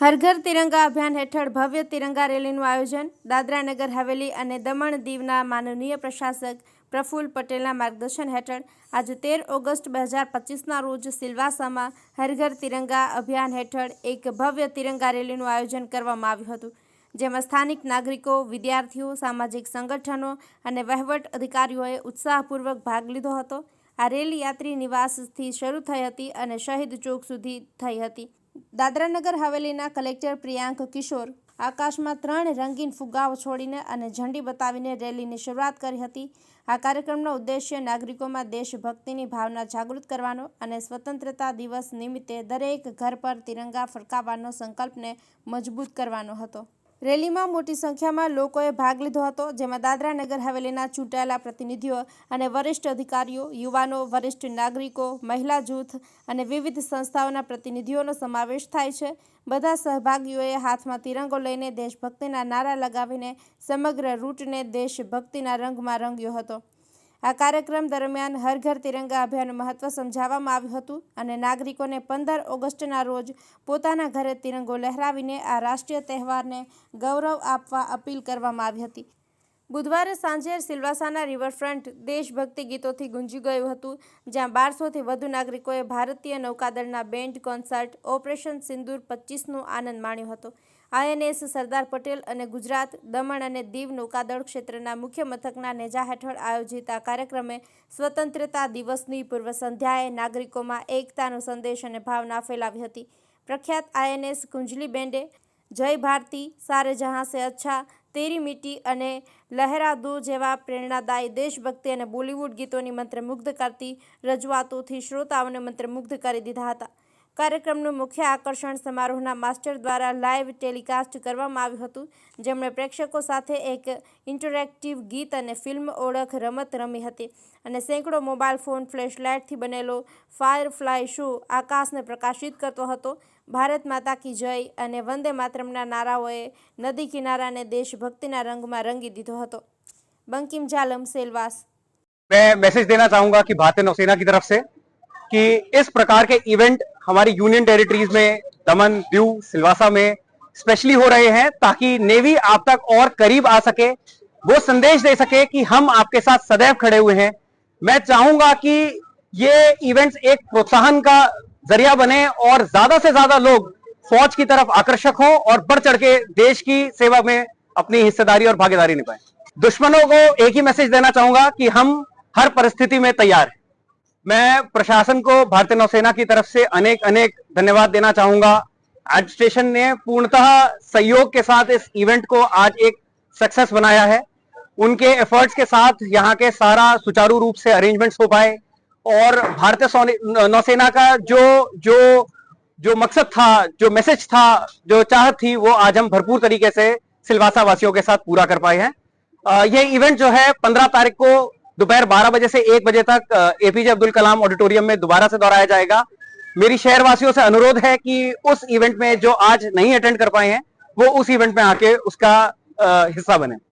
ઘર તિરંગા અભિયાન હેઠળ ભવ્ય તિરંગા રેલીનું આયોજન દાદરા નગર હવેલી અને દમણ દીવના માનનીય પ્રશાસક પ્રફુલ પટેલના માર્ગદર્શન હેઠળ આજે તેર ઓગસ્ટ બે હજાર પચીસના રોજ સિલવાસામાં હરઘર તિરંગા અભિયાન હેઠળ એક ભવ્ય તિરંગા રેલીનું આયોજન કરવામાં આવ્યું હતું, જેમાં સ્થાનિક નાગરિકો, વિદ્યાર્થીઓ, સામાજિક સંગઠનો અને વહીવટ અધિકારીઓએ ઉત્સાહપૂર્વક ભાગ લીધો હતો. આ રેલી યાત્રી નિવાસથી શરૂ થઈ હતી અને શહીદ ચોક સુધી થઈ હતી. દાદરાનગર હવેલીના કલેક્ટર પ્રિયાંક કિશોર આકાશમાં ત્રણ રંગીન ફુગ્ગાઓ છોડીને અને ઝંડી બતાવીને રેલીની શરૂઆત કરી હતી. આ કાર્યક્રમનો ઉદ્દેશ્ય નાગરિકોમાં દેશભક્તિની ભાવના જાગૃત કરવાનો અને સ્વતંત્રતા દિવસ નિમિત્તે દરેક ઘર પર તિરંગા ફરકાવવાનો સંકલ્પને મજબૂત કરવાનો હતો. રેલીમાં મોટી સંખ્યામાં લોકોએ ભાગ લીધો હતો, જેમાં દાદરા નગર હવેલીના ચૂંટાયેલા પ્રતિનિધિઓ અને વરિષ્ઠ અધિકારીઓ, યુવાનો, વરિષ્ઠ નાગરિકો, મહિલા જૂથ અને વિવિધ સંસ્થાઓના પ્રતિનિધિઓનો સમાવેશ થાય છે. બધા સહભાગીઓએ હાથમાં તિરંગો લઈને દેશભક્તિના નારા લગાવીને સમગ્ર રૂટને દેશભક્તિના રંગમાં રંગ્યો હતો. આ કાર્યક્રમ દરમિયાન હર ઘર તિરંગા અભિયાનનું મહત્વ સમજાવવામાં આવ્યું હતું અને નાગરિકોને પંદર ઓગસ્ટના રોજ પોતાના ઘરે તિરંગો લહેરાવીને આ રાષ્ટ્રીય તહેવારને ગૌરવ આપવા અપીલ કરવામાં આવી હતી. બુધવારે સાંજે સિલવાસાના રિવરફ્રન્ટ દેશભક્તિ ગીતોથી ગુંજી ગયું હતું, જ્યાં બારસોથી વધુ નાગરિકોએ ભારતીય નૌકાદળના બેન્ડ કોન્સર્ટ ઓપરેશન સિંદૂર પચીસનો આનંદ માણ્યો હતો. આઈએનએસ સરદાર પટેલ અને ગુજરાત દમણ અને દીવ નૌકાદળ ક્ષેત્રના મુખ્ય મથકના નેજા હેઠળ આયોજિત આ કાર્યક્રમે સ્વતંત્રતા દિવસની પૂર્વ સંધ્યાએ નાગરિકોમાં એકતાનો સંદેશ અને ભાવના ફેલાવી હતી. પ્રખ્યાત આઈએનએસ કુંજલી બેન્ડે જય ભારતી, સારે જહાં સે અચ્છા, તેરી મીટી અને લહેરા દો જેવા પ્રેરણાદાયી દેશભક્તિ અને બોલિવૂડ ગીતોની મંત્રમુગ્ધ કરતી રજૂઆતોથી શ્રોતાઓને મંત્રમુગ્ધ કરી દીધા હતા. કાર્યક્રમનું મુખ્ય આકર્ષણ સમારોહના માસ્ટર દ્વારા લાઈવ ટેલિકાસ્ટ કરવામાં આવ્યું હતું જેમણે પ્રેક્ષકો સાથે એક ઇન્ટરેક્ટિવ ગીત અને ફિલ્મ ઓળખ રમત રમી હતી અને સેંકડો મોબાઈલ ફોન ફ્લેશલાઇટથી બનેલો ફાયરફ્લાય શો આકાશને પ્રકાશિત કરતો હતો ભારત માતા કી જય અને વંદે માતરમના નારાઓએ નદી કિનારાને દેશભક્તિના રંગમાં રંગી દીધો હતો બંકિમ જાલમ સેલવાસ मैं मैसेज देना चाहूंगा कि भारतीय नौसेना की तरफ से कि इस प्रकार के इवेंट हमारी यूनियन टेरिटरीज में, दमन, दीव, सिलवासा में स्पेशली हो रहे हैं ताकि नेवी आप तक और करीब आ सके, वो संदेश दे सके कि हम आपके साथ सदैव खड़े हुए हैं। मैं चाहूँगा कि ये इवेंट्स एक प्रोत्साहन का ज़रिया बने और ज़्यादा से ज़्यादा लोग फौज की तरफ़ आकर्षक हो और बढ़ चढ़ के देश की सेवा में अपनी हिस्सेदारी और भागीदारी निभाएँ। दुश्मनों को एक ही मैसेज देना चाहूँगा कि हम हर परिस्थिति में तैयार हैं। मैं प्रशासन को, भारतीय नौसेना की तरफ़ से अनेक अनेक धन्यवाद देना चाहूँगा। एडमिनिस्ट्रेशन ने पूर्णतः सहयोग के साथ इस इवेंट को आज एक सक्सेस बनाया है। उनके एफर्ट्स के साथ यहाँ के सारा सुचारू रूप से अरेंजमेंट्स हो पाए और भारतीय नौसेना का जो जो जो मकसद था, जो मैसेज था, जो चाहत थी, वो आज हम भरपूर तरीके से सिलवासा वासियों के साथ पूरा कर पाए हैं। ये इवेंट जो है पंद्रह तारीख को दोपहर बारह बजे से एक बजे तक एपीजे अब्दुल कलाम ऑडिटोरियम में दोबारा से दोहराया जाएगा। मेरी शहरवासियों से अनुरोध है कि उस इवेंट में जो आज नहीं अटेंड कर पाए हैं, वो उस इवेंट में आके उसका हिस्सा बने।